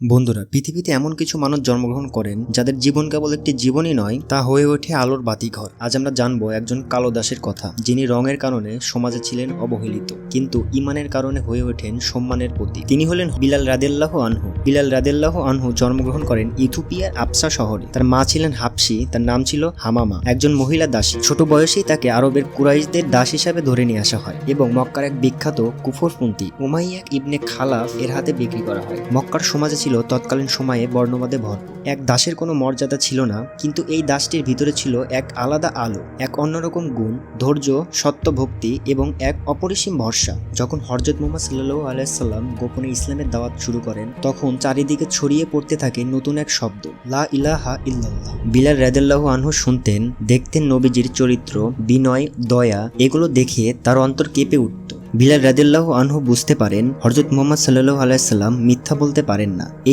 বন্ধুরা, পৃথিবীতে এমন কিছু মানুষ জন্মগ্রহণ করেন যাদের জীবন কেবল একটি জীবনই নয়, তা হয়ে ওঠে আলোর বাতিঘর। আজ আমরা জানব একজন কালো দাসের কথা, যিনি রঙের কারণে সমাজে ছিলেন অবহেলিত, কিন্তু ইমানের কারণে হয়ে ওঠেন সম্মানের প্রতীক। তিনি হলেন বিলাল রাদেল্লাহ আনহু। বিলাল রাদেল্লাহ আনহু জন্মগ্রহণ করেন ইথিওপিয়ার আবসা শহরে। তার মা ছিলেন হাফসি, তার নাম ছিল হামামা। একজন মহিলা দাসী। ছোট বয়সেই তাকে আরবের কুরাইশদের দাস হিসাবে ধরে নিয়ে আসা হয় এবং মক্কার এক বিখ্যাত কুফরপন্থী উমাইয়া ইবনে খালাফ এর হাতে বিক্রি করা হয়। মক্কার সমাজে ছিল তৎকালীন সময়ে বর্ণবাদে ভরপুর এক দাসের কোনো মর্যাদা ছিল না, কিন্তু এই দাসটির ভিতরে ছিল এক আলাদা আলো, এক অন্যরকম গুণ, ধৈর্য, সত্যভক্তি এবং এক অপরিসীম ভরসা। যখন হরজত মোহাম্মদ সাল্লাহ আলাইসাল্লাম গোপনে ইসলামের দাওয়াত শুরু করেন, তখন চারিদিকে ছড়িয়ে পড়তে থাকে নতুন এক শব্দ, লা ইলাহা ইল্লাল্লাহ। বিলাল রাদেল্লাহ আনহু শুনতেন, দেখতেন নবীজির চরিত্র, বিনয়, দয়া, এগুলো দেখে তার অন্তর কেঁপে উঠত। বিলাল রাজিল্লাহ আনহু বুঝতে পারেন হরজত মোহাম্মদ সাল্লাহ আলাইসাল্লাম মিথ্যা বলতে পারেন না। এই